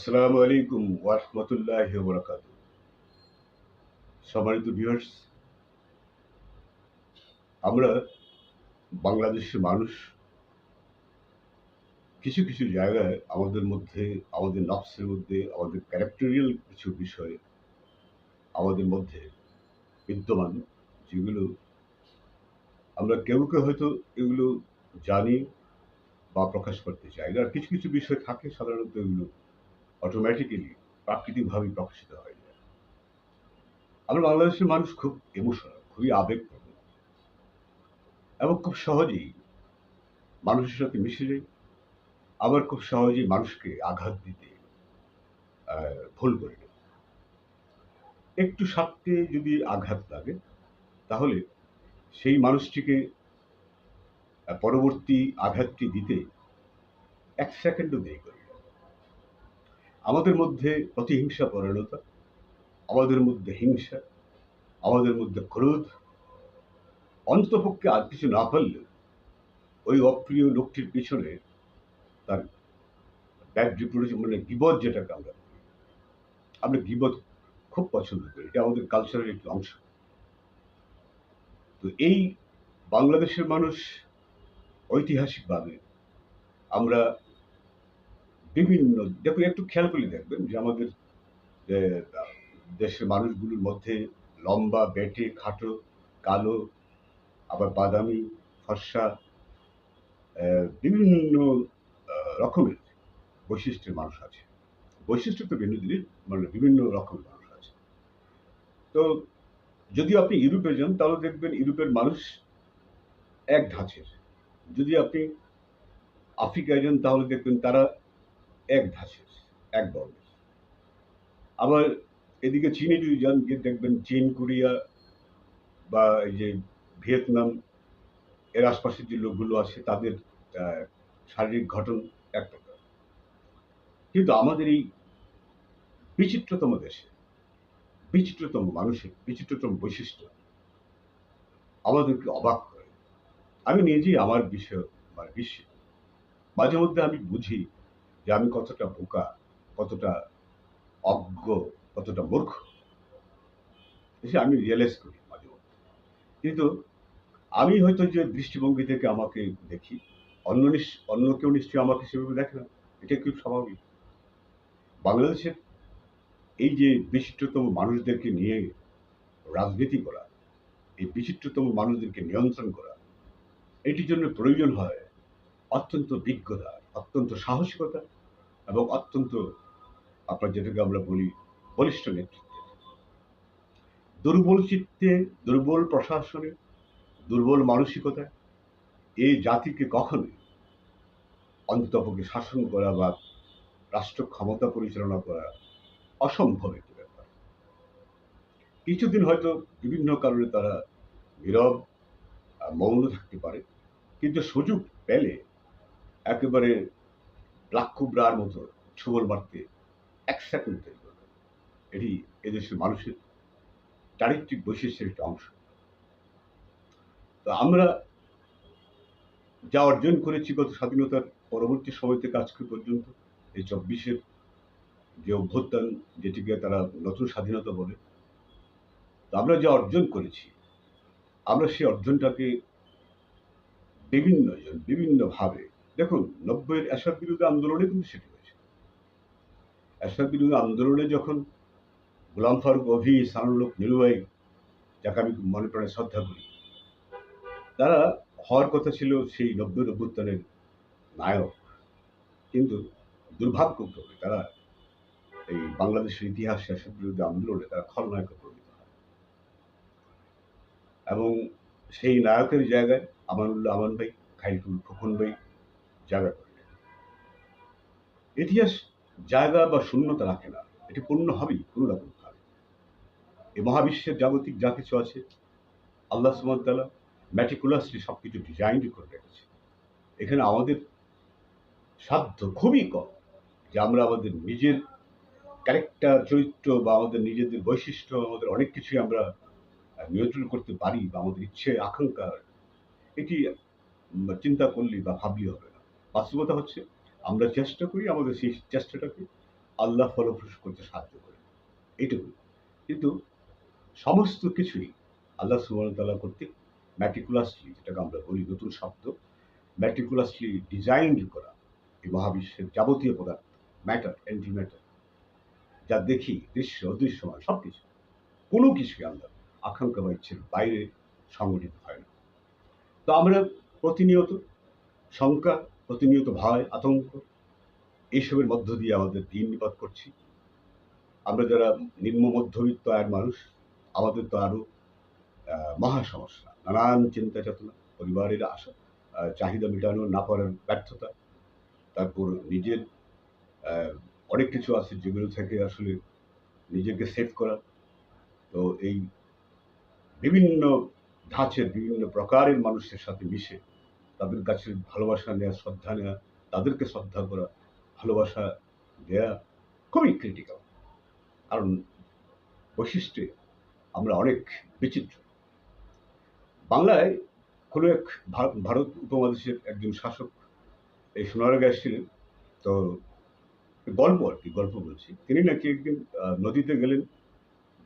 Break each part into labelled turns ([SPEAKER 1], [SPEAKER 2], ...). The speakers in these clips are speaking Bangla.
[SPEAKER 1] আসসালামু আলাইকুম ওয়ারহমতুল্লাহ বরাকাত সম্মানিত ভিউয়ার্স আমরা বাংলাদেশের মানুষ, কিছু কিছু জায়গায় আমাদের মধ্যে, আমাদের নফসের মধ্যে, আমাদের ক্যারেক্টারিয়াল কিছু বিষয় আমাদের মধ্যে বিদ্যমান, যেগুলো আমরা কেউ কেউ হয়তো এগুলো জানি বা প্রকাশ করতে চাই আর কিছু কিছু বিষয় থাকে সাধারণত এগুলো অটোমেটিক্যালি প্রাকৃতিকভাবেই প্রকাশিত হয়ে যায়। আমরা বাংলাদেশের মানুষ খুব ইমোশনাল খুবই আবেগপ্রবণ। এবং খুব সহজেই মানুষের সাথে মিশে যাই। আবার খুব সহজেই মানুষকে আঘাত দিতে ভুল করি একটু স্বার্থে যদি আঘাত লাগে, তাহলে সেই মানুষটিকে পরবর্তী আঘাতটি দিতে এক সেকেন্ডও দেরি করি। আমাদের মধ্যে প্রতিহিংসা পরায়ণতা, আমাদের মধ্যে হিংসা, আমাদের মধ্যে ক্রোধ। অন্তপক্ষে আর কিছু না পারলেও ওই অপ্রিয় লোকটির পিছনে তার ব্যাড রিপুটেশন মানে গিবত যেটাকে আমরা আমরা গিবত খুব পছন্দ করি, এটা আমাদের কালচারের একটি অংশ। তো এই বাংলাদেশের মানুষ ঐতিহাসিকভাবে আমরা বিভিন্ন, দেখুন, একটু খেয়াল করলে দেখবেন যে আমাদের দেশের মানুষগুলোর মধ্যে লম্বা, বেটে, খাটো, কালো, আবার বাদামি, ফর্সা বিভিন্ন রকমের বৈশিষ্ট্যের মানুষ আছে। বৈশিষ্ট্য তো ভিন্ন দিনের মানে বিভিন্ন রকমের মানুষ আছে। তো যদি আপনি ইউরোপে যান, তাহলে দেখবেন ইউরোপের মানুষ এক ধাঁচের। যদি আপনি আফ্রিকায় যান, তাহলে দেখবেন তারা এক ধাঁচের এক বর্ণের আবার এদিকে চীনে যদি যান গিয়ে দেখবেন চীন, কোরিয়া বা এই যে ভিয়েতনাম, এর আশপাশের যে লোকগুলো আছে, তাদের শারীরিক ঘটন এক প্রকার। কিন্তু আমাদের এই বিচিত্রতম দেশে, বিচিত্রতম মানুষের বিচিত্রতম বৈশিষ্ট্য, আমাদেরকে অবাক করে। আমি নিজেই আমার বিষয় মানে বিশ্বে মাঝে মধ্যে আমি বুঝি যে আমি কতটা বোকা, কতটা অজ্ঞ, কতটা মূর্খ, এসে আমি রিয়েলাইজ করি মাঝে মধ্যে। কিন্তু আমি হয়তো যে দৃষ্টিভঙ্গি থেকে আমাকে দেখি, অন্য অন্য কেউ নিশ্চয়ই আমাকে সেভাবে দেখে না। এটা খুব স্বাভাবিক? বাংলাদেশের এই যে বিচিত্রতম মানুষদেরকে নিয়ে রাজনীতি করা, এই বিচিত্রতম মানুষদেরকে নিয়ন্ত্রণ করা, এটির জন্য প্রয়োজন হয় অত্যন্ত বিজ্ঞতা অত্যন্ত সাহসিকতা এবং অত্যন্ত, আপনার যেটাকে আমরা বলি, বলিষ্ঠ নেতৃত্ব। দুর্বল চিত্তে, দুর্বল প্রশাসনে, দুর্বল মানসিকতা এই জাতিকে কখনোই অন্ততপক্ষে শাসন করা বা রাষ্ট্র ক্ষমতা পরিচালনা করা অসম্ভব একটি ব্যাপার। কিছুদিন হয়তো বিভিন্ন কারণে তারা নীরব মৌন থাকতে পারে, কিন্তু সুযোগ পেলে একেবারে লাক্ষুব্রার মতো ছবল মারতে এক সেকেন্ড তৈরি করবে এটি এদেশের মানুষের চারিত্রিক বৈশিষ্ট্যের একটি অংশ। তো আমরা যা অর্জন করেছি গত স্বাধীনতার পরবর্তী সময় থেকে আজকে পর্যন্ত, এই চব্বিশের যে অভ্যুত্থান যেটিকে তারা নতুন স্বাধীনতা বলে, তো আমরা যা অর্জন করেছি, আমরা সেই অর্জনটাকে বিভিন্ন জন বিভিন্নভাবে দেখুন, নব্বইয়ের এরশাদ বিরোধী আন্দোলনে কিন্তু সেটি হয়েছে এরশাদ বিরোধী আন্দোলনে যখন গোলাম ফারুক অভি সানুলোক নিরুভাই যাকে আমি মনে প্রাণে শ্রদ্ধা করি, তারা হওয়ার কথা ছিল সেই নব্বই অভ্যুত্থানের নায়ক। কিন্তু দুর্ভাগ্যক্রমে তারা এই বাংলাদেশের ইতিহাসে এরশাদ বিরোধী আন্দোলনে তারা খলনায়কে পরিণত হয়। এবং সেই নায়কের জায়গায় আমানুল্লাহ আমান ভাই, খাইরুল খোকন ভাই জায়গা করে। ইতিহাস জায়গা বা শূন্যতা রাখে না। এটি পূর্ণ হবেই, কোনো রকম ভাবে। এই মহাবিশ্বের জাগতিক যা কিছু আছে, আল্লাহ সুমতাল্লাহ ম্যাটিকুলাসলি সব কিছু ডিজাইন করে রেখেছে। এখানে আমাদের সাধ্য খুবই কম যে আমরা আমাদের নিজের ক্যারেক্টার চরিত্র বা আমাদের নিজেদের বৈশিষ্ট্য, আমাদের অনেক কিছুই আমরা নিয়ন্ত্রণ করতে পারি বা আমাদের ইচ্ছে আকাঙ্ক্ষা এটি চিন্তা করলে বা ভাবলে হবে। বাস্তবতা হচ্ছে, আমরা চেষ্টা করি আমাদের সেই চেষ্টাটাকে আল্লাহ ফলপ্রসূ করতে সাহায্য করে। এইটুকু। কিন্তু সমস্ত কিছুই আল্লাহ সুবাহতাল্লাহ কর্তৃক ম্যাটিকুলাসলি যেটাকে আমরা বলি নতুন শব্দ ম্যাটিকুলাসলি ডিজাইন করা এই মহাবিশ্বের যাবতীয় পদার্থ ম্যাটার অ্যান্টি ম্যাটার যা দেখি, দৃশ্য অদৃশ্যমান সব কিছু কোনো কিছুই আল্লাহ আকাঙ্ক্ষা বা ইচ্ছের বাইরে সংগঠিত হয় না। তো আমরা প্রতিনিয়ত শঙ্কা প্রতিনিয়ত ভয়, আতঙ্ক, এইসবের মধ্য দিয়ে আমাদের দিন নিপাত করছি। আমরা যারা নিম্ন মধ্যবিত্ত আয়ের মানুষ, আমাদের তো আরও মহা সমস্যা। নানান চিন্তা চেতনা পরিবারের আশা চাহিদা মেটানো, না পারার ব্যর্থতা, তারপর নিজের অনেক কিছু আছে যেগুলো থেকে আসলে নিজেকে সেভ করা। তো এই বিভিন্ন ধাঁচের বিভিন্ন প্রকারের মানুষের সাথে মিশে তাদের কাছে ভালোবাসা নেওয়া শ্রদ্ধা নেওয়া তাদেরকে শ্রদ্ধা করা, ভালোবাসা দেয়া খুবই ক্রিটিক্যাল কারণ বৈশিষ্ট্যে আমরা অনেক বিচিত্র। বাংলায় কোনো এক ভারত উপমহাদেশের একজন শাসক এই সোনারগাঁ এসেছিলেন তো গল্প আর কি, গল্প বলছি। তিনি নাকি একদিন নদীতে গেলেন,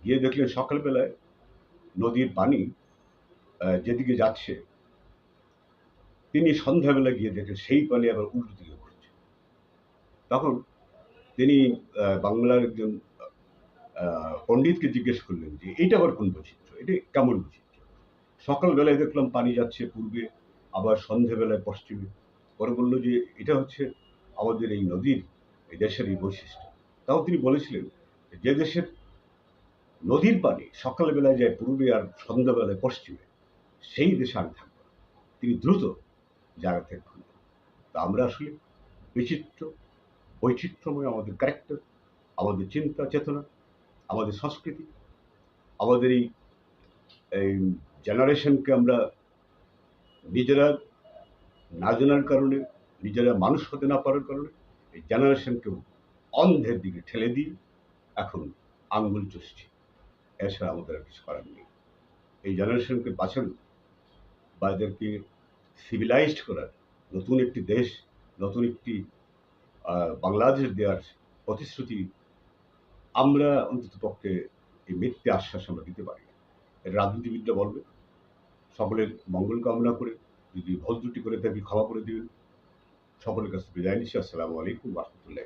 [SPEAKER 1] গিয়ে দেখলেন সকালবেলায় নদীর পানি যেদিকে যাচ্ছে তিনি সন্ধ্যাবেলা গিয়ে দেখেন, সেই পানি আবার উল্টো দিকে ঘুরছে। তখন তিনি বাংলার একজন পণ্ডিতকে জিজ্ঞেস করলেন যে এটা আবার কোন বৈচিত্র্য? এটা কেমন বৈচিত্র্য? সকালবেলায় দেখলাম পানি যাচ্ছে পূর্বে, আবার সন্ধ্যাবেলায় পশ্চিমে। পরে বলল যে, এটা হচ্ছে আমাদের এই নদীর, এই দেশের এই বৈশিষ্ট্য। তাও তিনি বলেছিলেন, যে দেশের নদীর পানি সকালবেলায় যায় পূর্বে আর সন্ধ্যাবেলায় পশ্চিমে, সেই দেশে আমি থাকব। তিনি দ্রুত জায়গা থেকে খুললেন তা আমরা আসলে বিচিত্র, বৈচিত্র্যময় আমাদের ক্যারেক্টার আমাদের চিন্তা চেতনা, আমাদের সংস্কৃতি, আমাদের এই এই জেনারেশনকে আমরা নিজেরা না জানার কারণে, নিজেরা মানুষ হতে না পারার কারণে এই জেনারেশনকে অন্ধের দিকে ঠেলে দিয়ে এখন আঙ্গুল চুষছি। এছাড়া আমাদের আর কিছু করার নেই। এই জেনারেশনকে বাঁচানো, বা এদেরকে সিভিলাইজড করার, নতুন একটি দেশ, নতুন একটি বাংলাদেশ দেওয়ার প্রতিশ্রুতি আমরা অন্তত পক্ষে এই মিথ্যে আশ্বাস আমরা দিতে পারি এটা রাজনীতিবিদরা বলবে, সকলের মঙ্গল কামনা করে, যদি ভুল ত্রুটি করে থাকি ক্ষমা করে দিবেন। সকলের কাছে বিদায় নিচ্ছি। আসসালামু আলাইকুম রহমতুল্লাহ